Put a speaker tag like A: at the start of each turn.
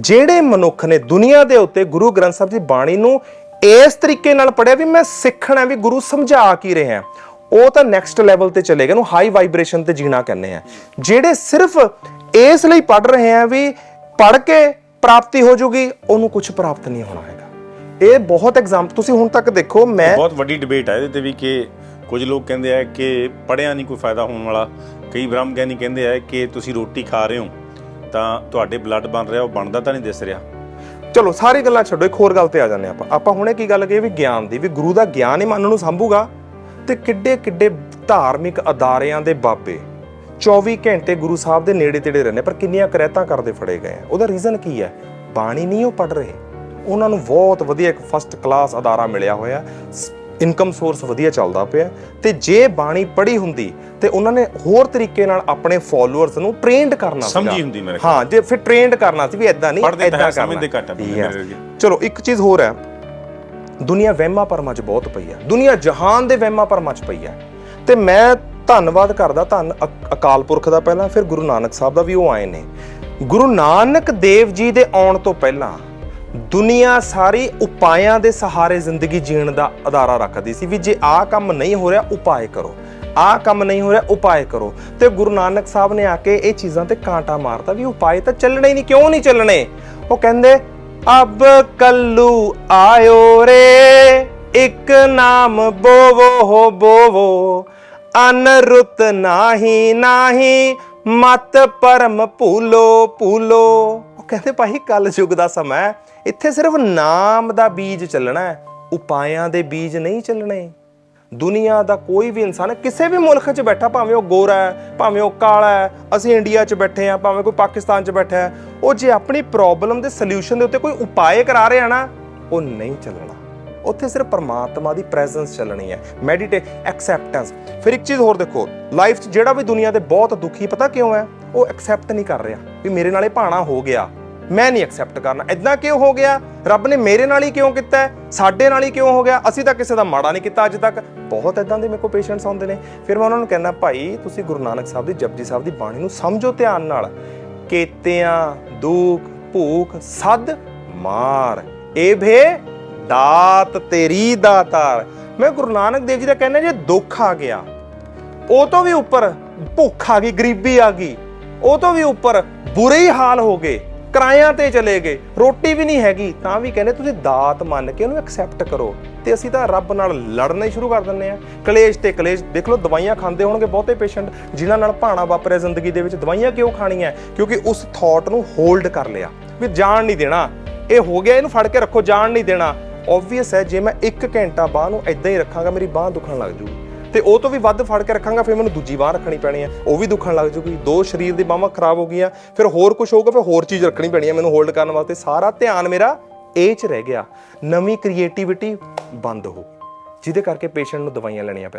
A: ਜਿਹੜੇ ਮਨੁੱਖ ਨੇ ਦੁਨੀਆ ਦੇ ਉੱਤੇ ਗੁਰੂ ਗ੍ਰੰਥ ਸਾਹਿਬ ਦੀ ਬਾਣੀ ਨੂੰ ਇਸ ਤਰੀਕੇ ਨਾਲ ਪੜਿਆ ਵੀ ਮੈਂ ਸਿੱਖਣਾ ਵੀ ਗੁਰੂ ਸਮਝਾ ਕੀ ਰਿਹਾ ਉਹ ਤਾਂ ਨੈਕਸਟ ਲੈਵਲ ਤੇ ਚਲੇ ਗਏ ਨੂੰ ਹਾਈ ਵਾਈਬ੍ਰੇਸ਼ਨ ਤੇ ਜੀਣਾ ਕਹਿੰਦੇ ਆ। ਜਿਹੜੇ ਸਿਰਫ ਇਸ ਲਈ ਪੜ ਰਹੇ ਆ ਵੀ ਪੜ ਕੇ ਪ੍ਰਾਪਤੀ ਹੋ ਜੂਗੀ, ਉਹਨੂੰ ਕੁਝ ਪ੍ਰਾਪਤ ਨਹੀਂ ਹੋਣਾ ਹੈਗਾ। ਇਹ ਬਹੁਤ ਐਗਜ਼ਾਮਪਲ ਤੁਸੀਂ ਹੁਣ ਤੱਕ ਦੇਖੋ, ਮੈਂ
B: ਬਹੁਤ ਵੱਡੀ ਡਿਬੇਟ ਹੈ ਇਹਦੇ ਤੇ ਵੀ ਕਿ ਕੁਝ ਲੋਕ ਕਹਿੰਦੇ ਆ ਕਿ ਪੜਿਆ ਨਹੀਂ ਕੋਈ ਫਾਇਦਾ ਹੋਣ ਵਾਲਾ, ਕਈ ਬ੍ਰਹਮ ਗਿਆਨੀ ਕਹਿੰਦੇ ਆ ਕਿ ਤੁਸੀਂ ਰੋਟੀ ਖਾ ਰਹੇ ਹੋ। ਤਾਂ ਤੁਹਾਡੇ ਬਲੱਡ ਬਣ ਰਿਹਾ, ਉਹ ਬਣਦਾ ਤਾਂ ਨਹੀਂ ਦਿਸ ਰਿਹਾ।
A: ਚਲੋ, ਸਾਰੀ ਗੱਲਾਂ ਛੱਡੋ, ਇੱਕ ਹੋਰ ਗੱਲ ਤੇ ਆ ਜਾਂਦੇ ਆਪਾਂ। ਆਪਾਂ ਹੁਣੇ ਕੀ ਗੱਲ ਕਹੀ ਵੀ ਗਿਆਨ ਦੀ, ਵੀ ਗੁਰੂ ਦਾ ਗਿਆਨ ਹੀ ਮਨ ਨੂੰ ਸੰਭੂਗਾ? ਤੇ ਕਿੱਡੇ ਕਿੱਡੇ ਧਾਰਮਿਕ ਅਦਾਰਿਆਂ ਦੇ ਬਾਬੇ 24 ਘੰਟੇ ਗੁਰੂ ਸਾਹਿਬ ਦੇ ਨੇੜੇ ਤੇੜੇ ਰਹਿੰਦੇ, ਪਰ ਕਿੰਨੀਆਂ ਕਰੈਤਾਂ ਕਰਦੇ ਫੜੇ ਗਏ ਆ। ਉਹਦਾ ਰੀਜ਼ਨ ਕੀ ਹੈ? ਬਾਣੀ ਨਹੀਂ ਉਹ ਪੜ ਰਹੇ। ਉਹਨਾਂ ਨੂੰ ਬਹੁਤ ਵਧੀਆ ਇੱਕ ਫਸਟ ਕਲਾਸ ਅਦਾਰਾ ਮਿਲਿਆ ਹੋਇਆ। ਇਨਕਮ ਸੋਰਸ ਵਧੀਆ ਚੱਲਦਾ ਪਿਆ ਤੇ ਜੇ ਬਾਣੀ ਪੜ੍ਹੀ ਹੁੰਦੀ ਤੇ ਉਹਨਾਂ ਨੇ ਹੋਰ ਤਰੀਕੇ ਨਾਲ ਆਪਣੇ ਫਾਲੋਅਰਸ ਨੂੰ ਟ੍ਰੇਨਡ ਕਰਨਾ ਸੀਗਾ।
B: ਸਮਝੀ ਹੁੰਦੀ ਮੇਰੇ
A: ਹਾਂ ਜੇ ਫਿਰ ਟ੍ਰੇਨਡ ਕਰਨਾ ਸੀ ਵੀ ਐਦਾਂ ਨਹੀਂ ਐਦਾਂ ਕਰਨਾ। ਚਲੋ ਇੱਕ ਚੀਜ਼ ਹੋਰ ਹੈ। ਦੁਨੀਆ ਵਹਿਮਾਂ ਭਰਮਾਂ 'ਚ ਬਹੁਤ ਪਈ ਹੈ। ਦੁਨੀਆ ਜਹਾਨ ਦੇ ਵਹਿਮਾਂ ਭਰਮਾਂ 'ਚ ਪਈ ਹੈ। ਤੇ ਮੈਂ ਧੰਨਵਾਦ ਕਰਦਾ ਧੰਨ ਅਕ- ਅਕਾਲ ਪੁਰਖ ਦਾ ਪਹਿਲਾਂ ਫਿਰ ਗੁਰੂ ਨਾਨਕ ਸਾਹਿਬ ਦਾ ਵੀ ਉਹ ਆਏ ਨੇ। ਗੁਰੂ ਨਾਨਕ ਦੇਵ ਜੀ ਦੇ ਆਉਣ ਤੋਂ ਪਹਿਲਾਂ ਦੁਨੀਆ ਸਾਰੀ ਉਪਾਇਆਂ ਦੇ ਸਹਾਰੇ ਜ਼ਿੰਦਗੀ ਜੀਣ ਦਾ ਅਦਾਰਾ ਰੱਖਦੀ ਸੀ ਵੀ ਜੇ ਆਹ ਕੰਮ ਨਹੀਂ ਹੋ ਰਿਹਾ ਉਪਾਏ ਕਰੋ। ਆਹ ਕੰਮ ਨਹੀਂ ਹੋ ਰਿਹਾ ਉਪਾਏ ਕਰੋ। ਤੇ ਗੁਰੂ ਨਾਨਕ ਸਾਹਿਬ ਨੇ ਆ ਕੇ ਇਹ ਚੀਜ਼ਾਂ ਤੇ ਕਾਂਟਾ ਮਾਰਤਾ ਵੀ ਉਪਾਏ ਤਾਂ ਚੱਲਣੇ ਹੀ ਨਹੀਂ, ਕਿਉਂ ਨਹੀਂ ਚੱਲਣੇ? ਉਹ ਕਹਿੰਦੇ, ਅਬ ਕੱਲੂ ਆਇਓ ਰੇ, ਇੱਕ ਨਾਮ ਬੋਵੋ ਹੋ ਬੋਵੋ, ਅਨਰੁੱਤ ਨਾਹੀ ਨਾਹੀ ਮਤ ਪਰਮ ਭੂਲੋ ਭੂਲੋ। ਉਹ ਕਹਿੰਦੇ ਭਾਈ ਕਲ ਯੁੱਗ ਦਾ ਸਮਾਂ ਇੱਥੇ ਸਿਰਫ ਨਾਮ ਦਾ ਬੀਜ ਚੱਲਣਾ ਹੈ। ਉਪਾਇਆਂ ਦੇ ਬੀਜ ਨਹੀਂ ਚੱਲਣੇ। ਦੁਨੀਆ ਦਾ ਕੋਈ ਵੀ ਇਨਸਾਨ, ਕਿਸੇ ਵੀ ਮੁਲਕ 'ਚ ਬੈਠਾ, ਭਾਵੇਂ ਉਹ ਗੋਰਾ ਹੈ, ਭਾਵੇਂ ਉਹ ਕਾਲਾ ਹੈ, ਅਸੀਂ ਇੰਡੀਆ 'ਚ ਬੈਠੇ ਆ ਭਾਵੇਂ ਕੋਈ ਪਾਕਿਸਤਾਨ 'ਚ ਬੈਠਾ ਹੈ, ਉਹ ਜੇ ਆਪਣੀ ਪ੍ਰੋਬਲਮ ਦੇ ਸੋਲੂਸ਼ਨ ਦੇ ਉੱਤੇ ਕੋਈ ਉਪਾਏ ਕਰਾ ਰਿਹਾ ਨਾ, ਉਹ ਨਹੀਂ ਚੱਲਣਾ। ਉੱਥੇ ਸਿਰਫ ਪਰਮਾਤਮਾ ਦੀ ਪ੍ਰੈਜ਼ੈਂਸ ਚੱਲਣੀ ਹੈ ਮੈਡੀਟੇ ਐਕਸੈਪਟੈਂਸ ਫਿਰ ਇੱਕ ਚੀਜ਼ ਹੋਰ ਦੇਖੋ ਲਾਈਫ 'ਚ ਜਿਹੜਾ ਵੀ ਦੁਨੀਆ ਦੇ ਬਹੁਤ ਦੁਖੀ, ਪਤਾ ਕਿਉਂ ਹੈ? ਉਹ ਐਕਸੈਪਟ ਨਹੀਂ ਕਰ ਰਿਹਾ ਵੀ ਮੇਰੇ ਨਾਲ ਇਹ ਭਾਣਾ ਹੋ ਗਿਆ। ਮੈਂ ਨਹੀਂ ਐਕਸੈਪਟ ਕਰਨਾ। ਇਦਾਂ ਕਿਉਂ ਹੋ ਗਿਆ? ਰੱਬ ਨੇ ਮੇਰੇ ਨਾਲ ਹੀ ਕਿਉਂ ਕੀਤਾ? ਸਾਡੇ ਨਾਲ ਹੀ ਕਿਉਂ ਹੋ ਗਿਆ? ਅਸੀਂ ਤਾਂ ਕਿਸੇ ਦਾ ਮਾੜਾ ਨਹੀਂ ਕੀਤਾ ਅੱਜ ਤੱਕ। ਬਹੁਤ ਇਦਾਂ ਦੇ ਮੇਰੇ ਕੋਲ ਪੇਸ਼ੈਂਟਸ ਆਉਂਦੇ ਨੇ। ਫਿਰ ਮੈਂ ਉਹਨਾਂ ਨੂੰ ਕਹਿੰਦਾ, ਭਾਈ, ਤੁਸੀਂ ਗੁਰੂ ਨਾਨਕ ਸਾਹਿਬ ਦੀ, ਜਪਜੀ ਸਾਹਿਬ ਦੀ ਬਾਣੀ ਨੂੰ ਸਮਝੋ ਧਿਆਨ ਨਾਲ। ਕੇਤਿਆਂ, ਦੁੱਖ, ਭੂਖ, ਸਦ, ਮਾਰ। ਇਹ ਭੇ ਦਾਤ ਤੇਰੀ ਦਾਤਾਰ। ਮੈਂ ਗੁਰੂ ਨਾਨਕ ਦੇਵ ਜੀ ਦਾ ਕਹਿੰਦਾ ਜੇ ਦੁੱਖ ਆ ਗਿਆ, ਉਹ ਤੋਂ ਵੀ ਉੱਪਰ ਭੁੱਖ ਆ ਗਈ, ਗਰੀਬੀ ਆ ਗਈ, ਉਹ ਤੋਂ ਵੀ ਉੱਪਰ ਬੁਰੇ ਹੀ ਹਾਲ ਹੋ ਗਏ, ਕਿਰਾਇਆਂ ਤੇ ਚਲੇ ਗਏ, ਰੋਟੀ ਵੀ ਨਹੀਂ ਹੈਗੀ, ਤਾਂ ਵੀ ਕਹਿੰਦੇ ਤੁਸੀਂ ਦਾਤ ਮੰਨ ਕੇ ਉਹਨੂੰ ਐਕਸੈਪਟ ਕਰੋ ਤੇ ਅਸੀਂ ਤਾਂ ਰੱਬ ਨਾਲ ਲੜਨਾ ਹੀ ਸ਼ੁਰੂ ਕਰ ਦਿੰਦੇ ਆ ਕਲੇਸ਼ ਤੇ ਕਲੇਸ਼, ਦੇਖ ਲਓ, ਦਵਾਈਆਂ ਖਾਂਦੇ ਹੋਣਗੇ ਬਹੁਤੇ ਪੇਸ਼ੈਂਟ ਜਿਨ੍ਹਾਂ ਨਾਲ ਭਾਣਾ ਵਾਪਰਿਆ ਜ਼ਿੰਦਗੀ ਦੇ ਵਿੱਚ, ਦਵਾਈਆਂ ਕਿਉਂ ਖਾਣੀਆਂ ਕਿਉਂਕਿ ਉਸ ਥਾਟ ਨੂੰ ਹੋਲਡ ਕਰ ਲਿਆ। ਵੀ ਜਾਣ ਨਹੀਂ ਦੇਣਾ, ਇਹ ਹੋ ਗਿਆ, ਇਹਨੂੰ ਫੜ ਕੇ ਰੱਖੋ, ਜਾਣ ਨਹੀਂ ਦੇਣਾ। ਆਬਵੀਅਸ ਹੈ, ਜੇ ਮੈਂ 1 ਘੰਟਾ ਬਾਹ ਨੂੰ ਇਦਾਂ ਹੀ ਰੱਖਾਂਗਾ, ਮੇਰੀ ਬਾਹ ਦੁਖਣ ਲੱਗ ਜੂਗੀ। ਤੇ ਉਹ ਤੋਂ ਵੀ ਵੱਧ ਫੜ ਕੇ ਰੱਖਾਂਗਾ, ਫਿਰ ਮੈਨੂੰ ਦੂਜੀ ਬਾਹ ਰੱਖਣੀ ਪੈਣੀ ਹੈ, ਉਹ ਵੀ ਦੁਖਣ ਲੱਗ ਜੂਗੀ। ਦੋ ਸਰੀਰ ਦੀ ਬਾਹਾਂ ਖਰਾਬ ਹੋ ਗਈਆਂ, ਫਿਰ ਹੋਰ ਕੁਝ ਹੋਊਗਾ, ਫਿਰ ਹੋਰ ਚੀਜ਼ ਰੱਖਣੀ ਪੈਣੀ ਹੈ ਮੈਨੂੰ ਹੋਲਡ ਕਰਨ ਵਾਸਤੇ। ਸਾਰਾ ਧਿਆਨ ਮੇਰਾ ਇਹ 'ਚ ਰਹਿ ਗਿਆ। ਨਵੀਂ ਕ੍ਰੀਏਟੀਵਿਟੀ ਬੰਦ ਹੋ। ਜਿਹਦੇ ਕਰਕੇ ਪੇਸ਼ੈਂਟ ਨੂੰ ਦਵਾਈਆਂ ਲੈਣੀਆਂ ਪੈਂਦੀਆਂ।